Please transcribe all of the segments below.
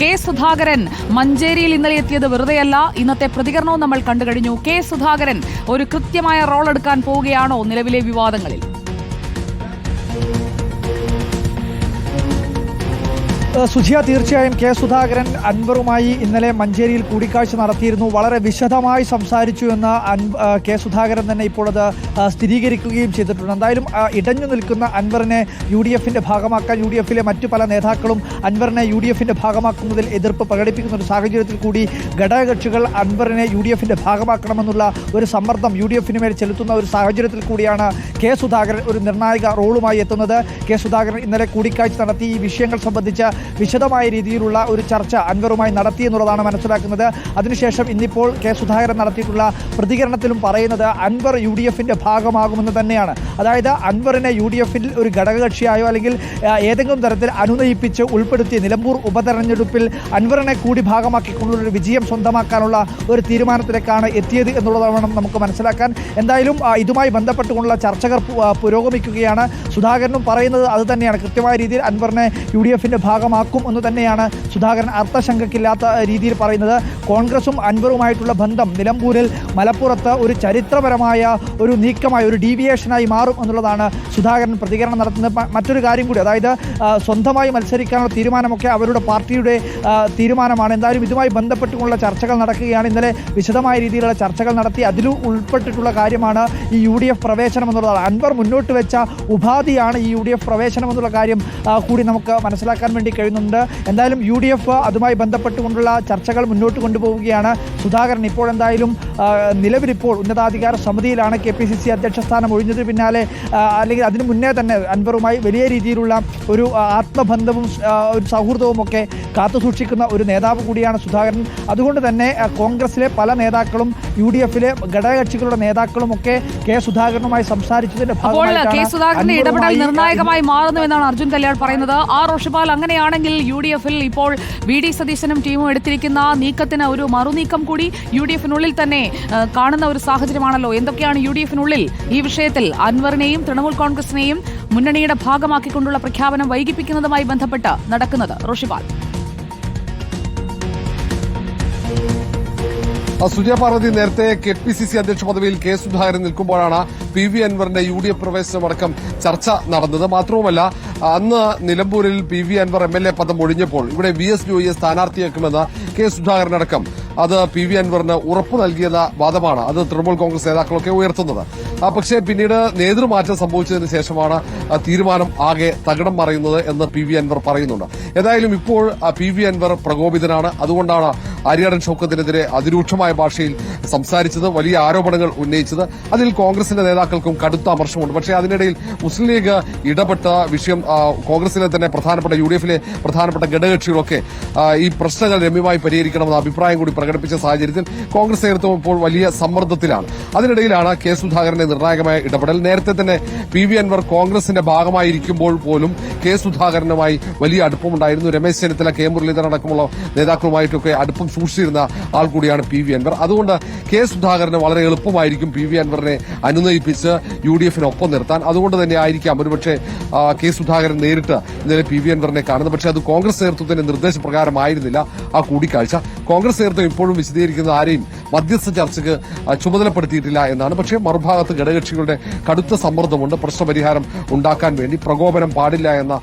K Sudhakaran മഞ്ചേരിയിൽ ഇന്നലെ എത്തിയത് വെറുതെയല്ല. ഇന്നത്തെ പ്രതികരണവും നമ്മൾ കണ്ടു കഴിഞ്ഞു. കെ സുധാകരൻ ഒരു കൃത്യമായ റോൾ എടുക്കാൻ പോവുകയാണോ നിലവിലെ വിവാദങ്ങളിൽ? സുജിയ തീർച്ചയായും കെ സുധാകരൻ അൻവറുമായി ഇന്നലെ മഞ്ചേരിയിൽ കൂടിക്കാഴ്ച നടത്തിയിരുന്നു. വളരെ വിശദമായി സംസാരിച്ചു എന്ന് കെ സുധാകരൻ തന്നെ ഇപ്പോൾ അത് സ്ഥിരീകരിക്കുകയും ചെയ്തിട്ടുണ്ട്. എന്തായാലും ഇടഞ്ഞു നിൽക്കുന്ന അൻവറിനെ യു ഡി എഫിന്റെ ഭാഗമാക്കാൻ യു ഡി എഫിലെ മറ്റു പല നേതാക്കളും അൻവറിനെ യു ഡി എഫിന്റെ ഭാഗമാക്കുന്നതിൽ എതിർപ്പ് പ്രകടിപ്പിക്കുന്ന ഒരു സാഹചര്യത്തിൽ കൂടി ഘടകകക്ഷികൾ അൻവറിനെ യു ഡി എഫിന്റെ ഭാഗമാക്കണമെന്നുള്ള ഒരു സമ്മർദ്ദം യു ഡി എഫിന് മേൽ ചെലുത്തുന്ന ഒരു സാഹചര്യത്തിൽ കൂടിയാണ് കെ സുധാകരൻ ഒരു നിർണായക റോളുമായി എത്തുന്നത്. കെ സുധാകരൻ ഇന്നലെ കൂടിക്കാഴ്ച നടത്തി ഈ വിഷയങ്ങൾ സംബന്ധിച്ച വിശദമായ രീതിയിലുള്ള ഒരു ചർച്ച അൻവറുമായി നടത്തി എന്നുള്ളതാണ് മനസ്സിലാക്കുന്നത്. അതിനുശേഷം ഇന്നിപ്പോൾ കെ സുധാകരൻ നടത്തിയിട്ടുള്ള പ്രതികരണത്തിലും പറയുന്നത് അൻവർ യു ഡി എഫിന്റെ ഭാഗമാകുമെന്ന് തന്നെയാണ്. അതായത് അൻവറിനെ യു ഡി എഫിൽ ഒരു ഘടകകക്ഷിയായോ അല്ലെങ്കിൽ ഏതെങ്കിലും തരത്തിൽ അനുനയിപ്പിച്ച് ഉൾപ്പെടുത്തി നിലമ്പൂർ ഉപതെരഞ്ഞെടുപ്പിൽ അൻവറിനെ കൂടി ഭാഗമാക്കിക്കൊണ്ടുള്ള ഒരു വിജയം സ്വന്തമാക്കാനുള്ള ഒരു തീരുമാനത്തിലേക്കാണ് എത്തിയത് എന്നുള്ളതാണ് നമുക്ക് മനസ്സിലാക്കാൻ. എന്തായാലും ഇതുമായി ബന്ധപ്പെട്ടുകൊണ്ടുള്ള ചർച്ചകൾ പുരോഗമിക്കുകയാണ്. സുധാകരനും പറയുന്നത് അത് തന്നെയാണ്. കൃത്യമായ രീതിയിൽ അൻവറിനെ യു ഡി എഫിന്റെ ഭാഗമാക്കും എന്ന് തന്നെയാണ് സുധാകരൻ അർത്ഥശങ്കക്കില്ലാത്ത രീതിയിൽ പറയുന്നത്. കോൺഗ്രസും അൻവറുമായിട്ടുള്ള ബന്ധം നിലമ്പൂരിൽ മലപ്പുറത്ത് ഒരു ചരിത്രപരമായ ഒരു നീക്കമായി ഒരു ഡീവിയേഷനായി മാറും എന്നുള്ളതാണ് സുധാകരൻ പ്രതികരണം നടത്തുന്നത്. മറ്റൊരു കാര്യം കൂടി അതായത് സ്വന്തമായി മത്സരിക്കാനുള്ള തീരുമാനമൊക്കെ അവരുടെ പാർട്ടിയുടെ തീരുമാനമാണ്. എന്തായാലും ഇതുമായി ബന്ധപ്പെട്ടുകൊണ്ടുള്ള ചർച്ചകൾ നടക്കുകയാണ്. ഇന്നലെ വിശദമായ രീതിയിലുള്ള ചർച്ചകൾ നടത്തി അതിൽ ഉൾപ്പെട്ടിട്ടുള്ള കാര്യമാണ് ഈ യു ഡി എഫ് പ്രവേശനം എന്നുള്ളതാണ്. അൻവർ മുന്നോട്ട് വെച്ച ഉപാധിയാണ് ഈ യു ഡി എഫ് പ്രവേശനം എന്നുള്ള കാര്യം കൂടി നമുക്ക് മനസ്സിലാക്കാൻ വേണ്ടി കഴിയുന്നുണ്ട് എന്തായാലും യു ഡി എഫ് അതുമായി ബന്ധപ്പെട്ടുകൊണ്ടുള്ള ചർച്ചകൾ മുന്നോട്ട് കൊണ്ടുപോവുകയാണ്. സുധാകരൻ ഇപ്പോൾ എന്തായാലും നിലവിലിപ്പോൾ ഉന്നതാധികാര സമിതിയിലാണ് കെ പി സി സി അധ്യക്ഷ സ്ഥാനം ഒഴിഞ്ഞതിന് പിന്നാലെ അല്ലെങ്കിൽ അതിന് മുന്നേ തന്നെ അൻവറുമായി വലിയ രീതിയിലുള്ള ഒരു ആത്മബന്ധവും ഒരു സൗഹൃദവും ഒക്കെ കാത്തുസൂക്ഷിക്കുന്ന ഒരു നേതാവ് കൂടിയാണ് സുധാകരൻ. അതുകൊണ്ട് തന്നെ കോൺഗ്രസിലെ പല നേതാക്കളും യു ഡി എഫിലെ ഘടകകക്ഷികളുടെ നേതാക്കളും ഒക്കെ കെ സുധാകരനുമായി സംസാരിച്ചതിന്റെ ഭാഗമായി ഇടപെടൽ നിർണായകമായി മാറുന്നുവെന്നാണ് അർജുൻ കല്യാൺ പറയുന്നത്. ആ റോഷിപാൽ അങ്ങനെയാണെങ്കിൽ യു ഡി എഫിൽ ഇപ്പോൾ വി ഡി സതീശനും ടീമും എടുത്തിരിക്കുന്ന നീക്കത്തിന് ഒരു മറുനീക്കം കൂടി യു ഡി എഫിനുള്ളിൽ തന്നെ കാണുന്ന ഒരു സാഹചര്യമാണല്ലോ. എന്തൊക്കെയാണ് യു ഡി എഫിനുള്ളിൽ ഈ വിഷയത്തിൽ അൻവറിനെയും തൃണമൂൽ കോൺഗ്രസിനെയും മുന്നണിയുടെ ഭാഗമാക്കിക്കൊണ്ടുള്ള പ്രഖ്യാപനം വൈകിപ്പിക്കുന്നതുമായി ബന്ധപ്പെട്ട് നടക്കുന്നത്? റോഷിപാൽ. സുജയ പാർവതി നേരത്തെ കെ പി സി സി അധ്യക്ഷ പദവിയിൽ കെ സുധാകരൻ നിൽക്കുമ്പോഴാണ് പി വി അൻവറിന്റെ യു ഡി എഫ് പ്രവേശനമടക്കം ചർച്ച നടന്നത്. മാത്രവുമല്ല അന്ന് നിലമ്പൂരിൽ P V Anvar M L A പദം ഒഴിഞ്ഞപ്പോൾ ഇവിടെ വി എസ് ജോയിയെ സ്ഥാനാർത്ഥിയാക്കുമെന്ന് കെ സുധാകരനടക്കം അത് പി വി അൻവറിന് ഉറപ്പ് നൽകിയെന്ന വാദമാണ് അത് തൃണമൂൽ കോൺഗ്രസ് നേതാക്കളൊക്കെ ഉയർത്തുന്നത്. പക്ഷേ പിന്നീട് നേതൃമാറ്റം സംഭവിച്ചതിന് ശേഷമാണ് തീരുമാനം ആകെ തകിടം മറയുന്നത് എന്ന് പി വി അൻവർ പറയുന്നുണ്ട്. ഏതായാലും ഇപ്പോൾ പി വി അൻവർ പ്രകോപിതനാണ്. അതുകൊണ്ടാണ് ആര്യാടൻ ഷൌക്കത്തിനെതിരെ അതിരൂക്ഷമായ ഭാഷയിൽ സംസാരിച്ചത് വലിയ ആരോപണങ്ങൾ ഉന്നയിച്ചത്. അതിൽ കോൺഗ്രസിന്റെ നേതാക്കൾക്കും കടുത്ത അമർശമുണ്ട് പക്ഷേ അതിനിടയിൽ മുസ്ലിം ലീഗ് ഇടപെട്ട വിഷയം കോൺഗ്രസിലെ തന്നെ പ്രധാനപ്പെട്ട യു ഡി എഫിലെ പ്രധാനപ്പെട്ട ഘടകകക്ഷികളൊക്കെ ഈ പ്രശ്നങ്ങൾ രമ്യമായി പരിഹരിക്കണമെന്ന അഭിപ്രായം കൂടി പ്രകടിപ്പിച്ച സാഹചര്യത്തിൽ കോൺഗ്രസ് നേതൃത്വം ഇപ്പോൾ വലിയ സമ്മർദ്ദത്തിലാണ്. അതിനിടയിലാണ് കെ സുധാകരന്റെ നിർണായകമായ ഇടപെടൽ. നേരത്തെ തന്നെ പി വി അൻവർ കോൺഗ്രസിന്റെ ഭാഗമായിരിക്കുമ്പോൾ പോലും കെ സുധാകരനുമായി വലിയ അടുപ്പമുണ്ടായിരുന്നു. രമേശ് ചെന്നിത്തല കെ മുരളീധരൻ അടക്കമുള്ള നേതാക്കളുമായിട്ടൊക്കെ അടുപ്പം സൂക്ഷിച്ചിരുന്ന ആൾ കൂടിയാണ് പി വി അൻവർ. അതുകൊണ്ട് കെ സുധാകരന് വളരെ എളുപ്പമായിരിക്കും പി വി അൻവറിനെ അനുനയിപ്പിച്ച് യു ഡി എഫിനൊപ്പം നിർത്താൻ. അതുകൊണ്ട് തന്നെ ആയിരിക്കാം ഒരുപക്ഷെ കെ സുധാകരൻ നേരിട്ട് ഇന്നലെ പി വി അൻവറിനെ കാണുന്നത്. പക്ഷേ അത് കോൺഗ്രസ് നേതൃത്വത്തിന്റെ നിർദ്ദേശപ്രകാരമായിരുന്നില്ല ആ കൂടിക്കാഴ്ച. കോൺഗ്രസ് നേതൃത്വം ഇപ്പോഴും വിശദീകരിക്കുന്ന ആരെയും മധ്യസ്ഥ ചർച്ചയ്ക്ക് ചുമതലപ്പെടുത്തിയിട്ടില്ല എന്നാണ്. പക്ഷേ മറുഭാഗത്ത് ഘടകകക്ഷികളുടെ കടുത്ത സമ്മർദ്ദമുണ്ട്. പ്രശ്നപരിഹാരം ഉണ്ടാക്കാൻ വേണ്ടി പ്രകോപനം പാടില്ല എന്ന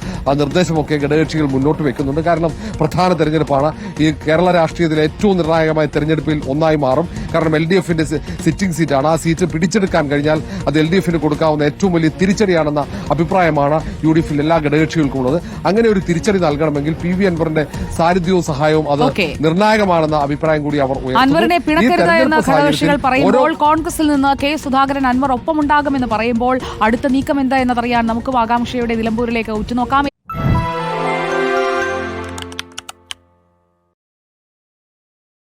നിർദ്ദേശമൊക്കെ ഘടകകക്ഷികൾ മുന്നോട്ട് വെക്കുന്നുണ്ട്. കാരണം പ്രധാന തെരഞ്ഞെടുപ്പാണ്. ഈ കേരള രാഷ്ട്രീയത്തിലെ ഏറ്റവും നിർണായകമായ തെരഞ്ഞെടുപ്പിൽ ഒന്നായി മാറും. കാരണം എൽ ഡി എഫിന്റെ സിറ്റിംഗ് സീറ്റാണ് ആ സീറ്റ് പിടിച്ചെടുക്കാൻ കഴിഞ്ഞാൽ അത് എൽ ഡി എഫിന് കൊടുക്കാവുന്ന ഏറ്റവും വലിയ തിരിച്ചടിയാണെന്ന അഭിപ്രായമാണ് യു ഡി എഫിൽ എല്ലാ ഘടകകക്ഷികൾക്കും ഉള്ളത്. അങ്ങനെ ഒരു തിരിച്ചടി നൽകണമെങ്കിൽ പി വി അൻവറിന്റെ സാന്നിധ്യവും സഹായവും അത് നിർണായകമാണെന്ന അഭിപ്രായം കൂടി അവർ. അൻവറിനെ ഘടകകക്ഷികൾ പറയുമ്പോൾ കോൺഗ്രസിൽ നിന്ന് കെ സുധാകരൻ അൻവർ ഒപ്പമുണ്ടാകുമെന്ന് പറയുമ്പോൾ അടുത്ത നീക്കം എന്താ എന്നതറിയാൻ നമുക്കും ആകാംക്ഷയുടെ നിലമ്പൂരിലേക്ക് ഉറ്റുനോക്കാം.